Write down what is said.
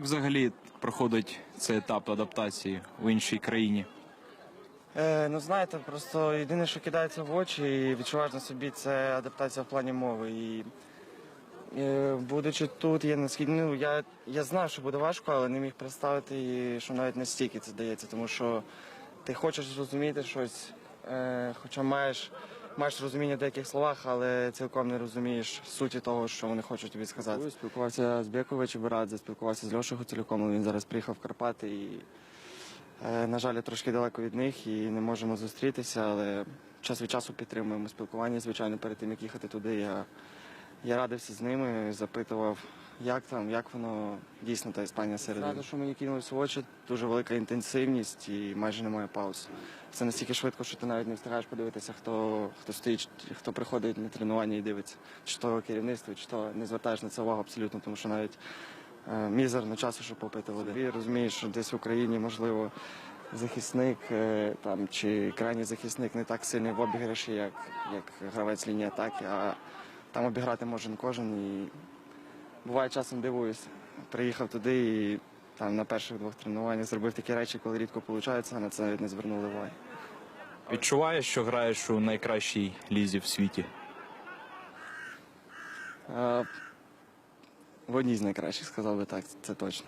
Як взагалі проходить цей етап адаптації в іншій країні? Е, ну знаєте, просто єдине, що кидається в очі і відчуваєш на собі, це адаптація в плані мови. І е, будучи тут, я наскільки ну я, я знав, що буде важко, але не міг представити, що навіть настільки це дається, тому що ти хочеш зрозуміти щось, е, хоча маєш, маєш розуміння в деяких словах, але цілком не розумієш суті того, що вони хочуть тобі сказати. Спілкувався з Бєковичем Барадзе, спілкувався з Льошою Гуцулюком, він зараз приїхав в Карпати і. Е, На жаль, я трошки далеко від них і не можемо зустрітися, але час від часу підтримуємо спілкування. Звичайно, перед тим як їхати туди, я, я радився з ними, запитував, як там, як воно дійсно та Іспанія серед. Рада, що мені кинулось в очі, дуже велика інтенсивність і майже немає пауз. Це настільки швидко, що ти навіть не встигаєш подивитися, хто, хто стоїть, хто приходить на тренування і дивиться, чи то керівництво, чи то не звертаєш на це увагу абсолютно, тому що навіть е, мізерно часу, щоб попити води. Ти розумієш, що десь в Україні можливо захисник е, там чи крайній захисник не так сильний в обіграші, як, як гравець лінії атаки, а там обіграти може кожен. І буває часом дивуюсь. Приїхав туди і там на перших двох тренуваннях зробив такі речі, коли рідко виходить, а на це навіть не звернули уваги. Відчуваєш, що граєш у найкращій лізі в світі? Е, В одній з найкращих сказав би так, це точно.